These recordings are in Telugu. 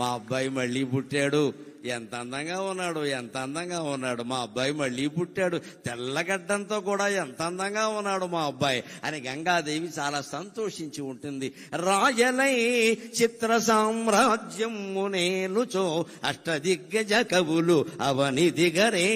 మా అబ్బాయి మళ్ళీ పుట్టాడు. ఎంత అందంగా ఉన్నాడు ఎంత అందంగా ఉన్నాడు మా అబ్బాయి మళ్ళీ పుట్టాడు. తెల్లగడ్డంతో కూడా ఎంత అందంగా ఉన్నాడు మా అబ్బాయి. అని గంగాదేవి చాలా సంతోషించి ఉంటుంది. రాయలై చిత్ర సామ్రాజ్యము నేనుచో అష్టదిగ్గజ కవులు అవని దిగరే.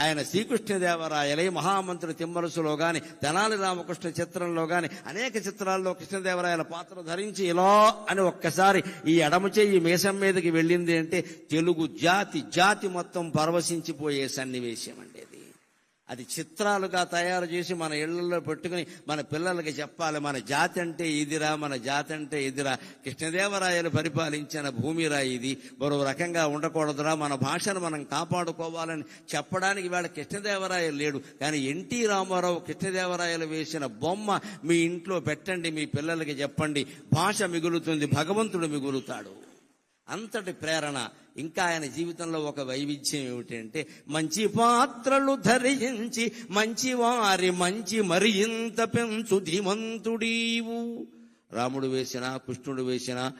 ఆయన శ్రీకృష్ణదేవరాయలై మహామంత్రి తిమ్మరసులో గాని తెనాలి రామకృష్ణ చిత్రంలో గాని అనేక చిత్రాల్లో కృష్ణదేవరాయల పాత్ర ధరించి ఇలా అని ఒక్కసారి ఈ ఎడమ చెయ్యి మీసం మీదకి వెళ్ళింది అంటే తెలుగు జాతి జాతి మొత్తం పరవశించిపోయే సన్నివేశం అండి అది. అది చిత్రాలుగా తయారు చేసి మన ఇళ్ళలో పెట్టుకుని మన పిల్లలకి చెప్పాలి మన జాతి అంటే ఇదిరా మన జాతి అంటే ఇదిరా. కృష్ణదేవరాయలు పరిపాలించిన భూమిరా ఇది. మరో రకంగా ఉండకూడదురా. మన భాషను మనం కాపాడుకోవాలని చెప్పడానికి వేళ కృష్ణదేవరాయలు లేడు. కానీ ఎన్టీ రామారావు కృష్ణదేవరాయలు వేసిన బొమ్మ మీ ఇంట్లో పెట్టండి మీ పిల్లలకి చెప్పండి. భాష మిగులుతుంది భగవంతుడు మిగులుతాడు. అంతటి ప్రేరణ. ఇంకా ఆయన జీవితంలో ఒక వైవిధ్యం ఏమిటంటే మంచి పాత్రలు ధరించి మంచి వారి మంచి మరింత పెంచు ధీమంతుడీవు. రాముడు వేసిన కృష్ణుడు వేసిన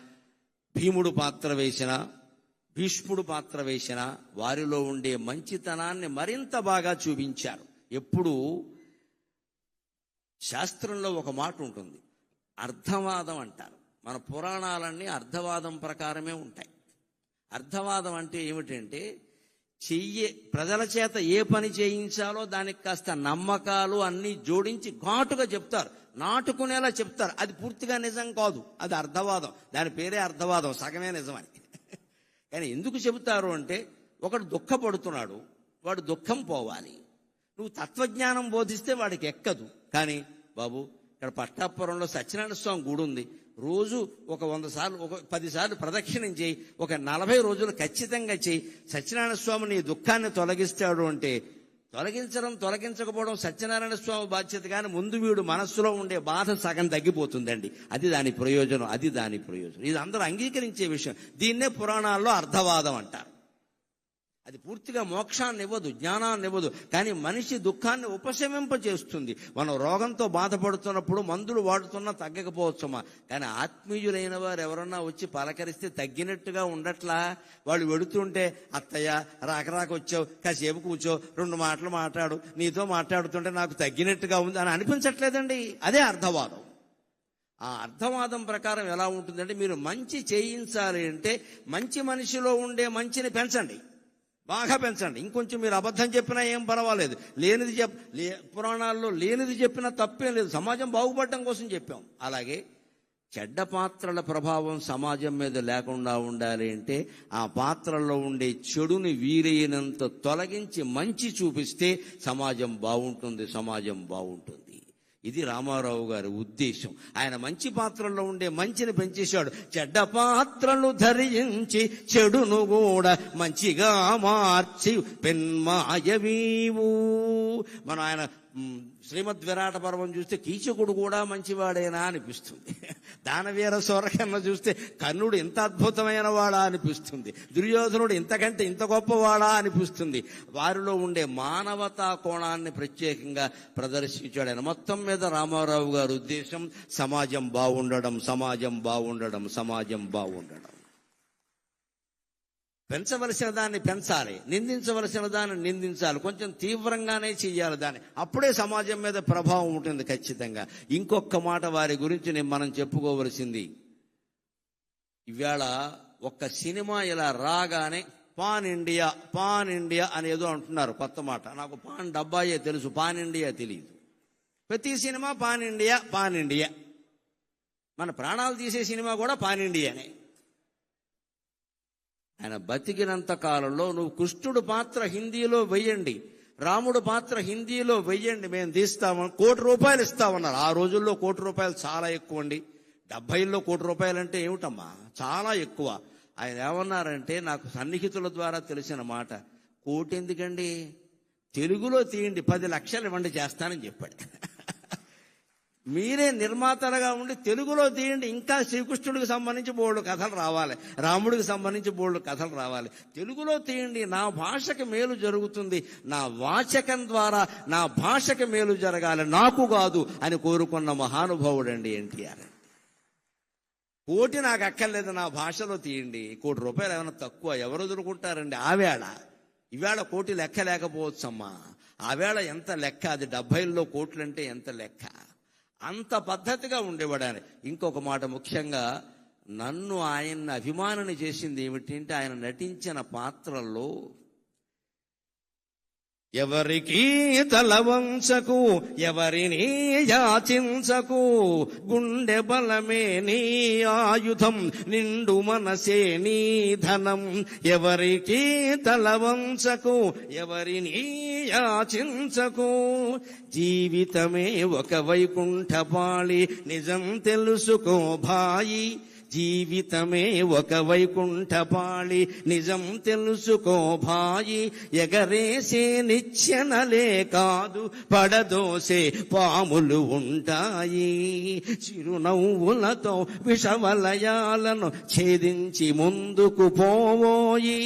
భీముడు పాత్ర వేసిన భీష్ముడు పాత్ర వేసిన వారిలో ఉండే మంచితనాన్ని మరింత బాగా చూపించారు. ఎప్పుడు శాస్త్రంలో ఒక మాట ఉంటుంది. అర్థవాదం అంటారు. మన పురాణాలన్నీ అర్థవాదం ప్రకారమే ఉంటాయి. అర్థవాదం అంటే ఏమిటంటే చెయ్యే ప్రజల చేత ఏ పని చేయించాలో దానికి కాస్త నమ్మకాలు అన్నీ జోడించి ఘాటుగా చెప్తారు. నాటుకునేలా చెప్తారు. అది పూర్తిగా నిజం కాదు. అది అర్థవాదం. దాని పేరే అర్థవాదం. సగమే నిజమని. కానీ ఎందుకు చెబుతారు అంటే ఒకడు దుఃఖపడుతున్నాడు. వాడు దుఃఖం పోవాలి. నువ్వు తత్వజ్ఞానం బోధిస్తే వాడికి ఎక్కదు. కానీ బాబు ఇక్కడ పట్టాపురంలో సత్యనారాయణ స్వామి గుడి ఉంది రోజు ఒక వంద సార్లు ఒక పదిసార్లు ప్రదక్షిణం చేయి ఒక నలభై రోజులు ఖచ్చితంగా చేయి. సత్యనారాయణ స్వామి నీ దుఃఖాన్ని తొలగిస్తాడు అంటే తొలగించడం తొలగించకపోవడం సత్యనారాయణ స్వామి బాధ్యత కానీ ముందు వీడు మనస్సులో ఉండే బాధ సగం తగ్గిపోతుందండి. అది దాని ప్రయోజనం అది దాని ప్రయోజనం. ఇది అందరూ అంగీకరించే విషయం. దీన్నే పురాణాల్లో అర్థవాదం అంటారు. అది పూర్తిగా మోక్షాన్ని ఇవ్వదు జ్ఞానాన్ని ఇవ్వదు. కానీ మనిషి దుఃఖాన్ని ఉపశమింపజేస్తుంది మనం రోగంతో బాధపడుతున్నప్పుడు మందులు వాడుతున్నా తగ్గకపోవచ్చమ్మా కానీ ఆత్మీయులైన వారు ఎవరన్నా వచ్చి పలకరిస్తే తగ్గినట్టుగా ఉండట్లా? వాళ్ళు వెడుతుంటే అత్తయ్య రాక రాక వచ్చావు కాసేపు కూర్చో రెండు మాటలు మాట్లాడు నీతో మాట్లాడుతుంటే నాకు తగ్గినట్టుగా ఉంది అని అనిపించట్లేదండి. అదే అర్థవాదం. ఆ అర్థవాదం ప్రకారం ఎలా ఉంటుందంటే మీరు మంచి చేయించాలి అంటే మంచి మనిషిలో ఉండే మంచిని పెంచండి. బాగా పెంచండి. ఇంకొంచెం మీరు అబద్ధం చెప్పినా ఏం పర్వాలేదు. లేనిది చెప్ లే పురాణాల్లో లేనిది చెప్పినా తప్పేం లేదు. సమాజం బాగుపడటం కోసం చెప్పాం. అలాగే చెడ్డ పాత్రల ప్రభావం సమాజం మీద లేకుండా ఉండాలి అంటే ఆ పాత్రల్లో ఉండే చెడుని వీలైనంత తొలగించి మంచి చూపిస్తే సమాజం బాగుంటుంది సమాజం బాగుంటుంది. ఇది రామారావు గారి ఉద్దేశం. ఆయన మంచి పాత్రల్లో ఉండే మంచిని పెంచేశాడు. చెడ్డ పాత్రలు ధరించి చెడును కూడా మంచిగా మార్చి పెన్మాయవీవు మనం ఆయన శ్రీమద్ విరాట పర్వం చూస్తే కీచకుడు కూడా మంచివాడేనా అనిపిస్తుంది. దానవీర సోరకన్న చూస్తే కర్ణుడు ఇంత అద్భుతమైన వాడా అనిపిస్తుంది. దుర్యోధనుడు ఇంతకంటే ఇంత గొప్పవాడా అనిపిస్తుంది. వారిలో ఉండే మానవతా కోణాన్ని ప్రత్యేకంగా ప్రదర్శించాడు ఆయన మొత్తం మీద రామారావు గారి ఉద్దేశం సమాజం బాగుండడం సమాజం బాగుండడం సమాజం బాగుండడం పెంచవలసిన దాన్ని పెంచాలి. నిందించవలసిన దాన్ని నిందించాలి. కొంచెం తీవ్రంగానే చెయ్యాలి దాన్ని. అప్పుడే సమాజం మీద ప్రభావం ఉంటుంది ఖచ్చితంగా. ఇంకొక మాట వారి గురించి నేను మనం చెప్పుకోవలసింది. ఇవాళ ఒక్క సినిమా ఇలా రాగానే పాన్ ఇండియా పాన్ ఇండియా అని ఏదో అంటున్నారు కొత్త మాట. నాకు పాన్ డబ్బాయే తెలుసు పాన్ ఇండియా తెలియదు ప్రతి cinema pan India pan India. మన ప్రాణాలు తీసే సినిమా కూడా పాన్ ఇండియానే. ఆయన బతికినంత కాలంలో నువ్వు కృష్ణుడు పాత్ర హిందీలో వెయ్యండి రాముడు పాత్ర హిందీలో వెయ్యండి మేము తీస్తామని కోటి రూపాయలు ఇస్తామన్నారు. ఆ రోజుల్లో కోటి రూపాయలు చాలా ఎక్కువ అండి డెబ్బైల్లో కోటి రూపాయలు అంటే ఏమిటమ్మా? చాలా ఎక్కువ. ఆయన ఏమన్నారంటే నాకు సన్నిహితుల ద్వారా తెలిసిన మాట కోటి ఎందుకండి? తెలుగులో తీయండి పది లక్షలు ఇవ్వండి చేస్తానని చెప్పాడు. మీరే నిర్మాతలుగా ఉండి తెలుగులో తీయండి. ఇంకా శ్రీకృష్ణుడికి సంబంధించి బోళ్ళు కథలు రావాలి. రాముడికి సంబంధించి బోళ్ళు కథలు రావాలి. తెలుగులో తీయండి. నా భాషకి మేలు జరుగుతుంది. నా వాచకం ద్వారా నా భాషకి మేలు జరగాలి. నాకు కాదు అని కోరుకున్న మహానుభావుడండి ఎన్టీఆర్. కోటి నాకు అక్కర్లేదు. నా భాషలో తీయండి. కోటి రూపాయలు ఏమైనా తక్కువ ఎవరు ఎదుర్కొంటారండి? ఆవేళ ఈవేళ కోటి లెక్క లేకపోవచ్చమ్మా. ఆవేళ ఎంత లెక్క? అది డెబ్బైల్లో కోట్లంటే ఎంత లెక్క? అంత పద్ధతిగా ఉండేవాడు ఆయన ఇంకొక మాట ముఖ్యంగా నన్ను ఆయన్ని అభిమానని చేసింది ఏమిటంటే ఆయన నటించిన పాత్రల్లో ఎవరికి తలవంచకు ఎవరిని యాచించకు గుండె బలమే నీ ఆయుధం నిండు మనసే నీ ధనం. ఎవరికి తలవంచకు ఎవరిని యాచించకు. జీవితమే ఒక వైకుంఠపాళి నిజం తెలుసుకో భాయి. జీవితమే ఒక వైకుంఠపాళి. నిజం తెలుసుకో భాయి ఎగరేసే నిచ్చెనలే కాదు పడదోసే పాములు ఉంటాయి. చిరునవ్వులతో విషవలయాలను ఛేదించి ముందుకు పోవోయి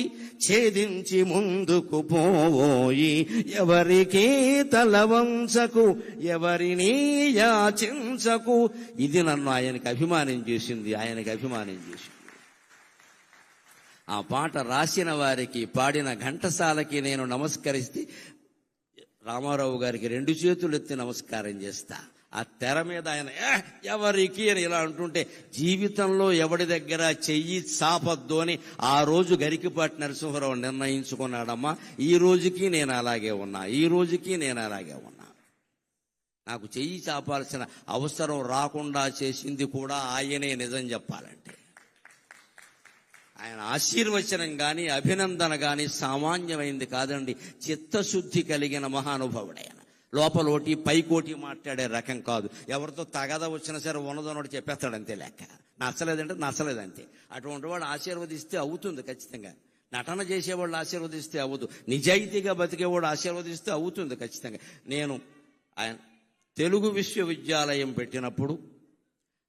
ఛేదించి ముందుకు పోవోయి. ఎవరికీ తలవంచకు ఎవరిని యాచించకు. ఇది నన్ను ఆయనకి అభిమానం చేసింది ఆయనకి అభిమానం చేసింది. ఆ పాట రాసిన వారికి పాడిన ఘంటసాలకి నేను నమస్కరిస్తే రామారావు గారికి రెండు చేతులు ఎత్తి నమస్కారం చేస్తా. ఆ తెర మీద ఆయన "ఏ, ఎవరికి? అని ఇలా అంటుంటే జీవితంలో ఎవడి దగ్గర చెయ్యి చాపద్దు అని ఆ రోజు గరికిపాటి నరసింహరావు నిర్ణయించుకున్నాడమ్మా. ఈ రోజుకి నేను అలాగే ఉన్నా ఈ రోజుకి నేను అలాగే ఉన్నా. నాకు చెయ్యి చాపాల్సిన అవసరం రాకుండా చేసింది కూడా ఆయనే నిజం చెప్పాలంటే. ఆయన ఆశీర్వచనం కానీ అభినందన గాని సామాన్యమైంది కాదండి. చిత్తశుద్ధి కలిగిన మహానుభావుడు ఆయన. లోపలోటి పైకోటి మాట్లాడే రకం కాదు. ఎవరితో తగద వచ్చినా సరే ఉన్నదన్నోడు చెప్పేస్తాడంతే లెక్క. నచ్చలేదంటే నచ్చలేదంతే. అటువంటి వాడు ఆశీర్వదిస్తే అవుతుంది ఖచ్చితంగా. నటన చేసేవాళ్ళు ఆశీర్వదిస్తే అవ్వదు. నిజాయితీగా బతికేవాడు ఆశీర్వదిస్తే అవుతుంది ఖచ్చితంగా. నేను ఆయన తెలుగు విశ్వవిద్యాలయం పెట్టినప్పుడు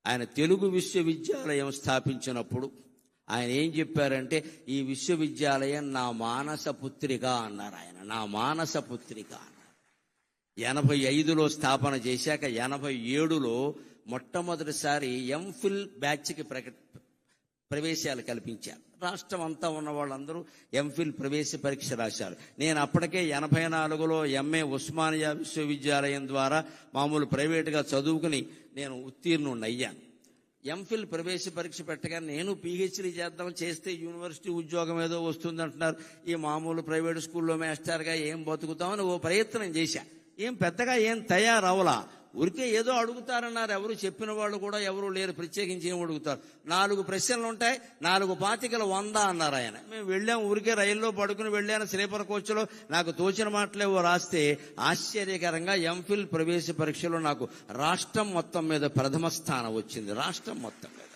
ఆయన తెలుగు విశ్వవిద్యాలయం స్థాపించినప్పుడు ఆయన ఏం చెప్పారంటే ఈ విశ్వవిద్యాలయం నా మానస పుత్రిక అన్నారు ఆయన. నా మానస పుత్రిక అన్నారు. ఎనభై ఐదులో స్థాపన చేశాక ఎనభై ఏడులో మొట్టమొదటిసారి ఎంఫిల్ బ్యాచ్కి ప్రకట ప్రవేశాలు కల్పించారు. రాష్ట్రం అంతా ఉన్న వాళ్ళందరూ ఎంఫిల్ ప్రవేశ పరీక్ష రాశారు. నేను అప్పటికే ఎనభై నాలుగులో ఎంఏ ఉస్మానియా విశ్వవిద్యాలయం ద్వారా మామూలు ప్రైవేటుగా చదువుకుని నేను ఉత్తీర్ణుడిని అయ్యాను. ఎంఫిల్ ప్రవేశ పరీక్ష పెట్టగా నేను పిహెచ్డీ చేద్దాం చేస్తే యూనివర్సిటీ ఉద్యోగం ఏదో వస్తుంది అంటున్నారు ఈ మామూలు ప్రైవేట్ స్కూల్లో మేస్టర్గా ఏం బతుకుతామని ఓ ప్రయత్నం చేశా. ఏం పెద్దగా ఏం తయారవలా ఊరికే ఏదో అడుగుతారన్నారు. ఎవరు చెప్పిన వాళ్ళు కూడా ఎవరు లేరు. ప్రత్యేకించి ఏం అడుగుతారు? నాలుగు ప్రశ్నలు ఉంటాయి. నాలుగు పాతికలు వంద అన్నారు ఆయన. మేము వెళ్ళాం ఊరికే రైల్లో పడుకుని వెళ్ళాను. స్లీపర్ కోచ్లో నాకు తోచిన మాటలేవో రాస్తే ఆశ్చర్యకరంగా ఎంఫిల్ ప్రవేశ పరీక్షలో నాకు రాష్ట్రం మొత్తం మీద ప్రథమ స్థానం వచ్చింది. రాష్ట్రం మొత్తం మీద.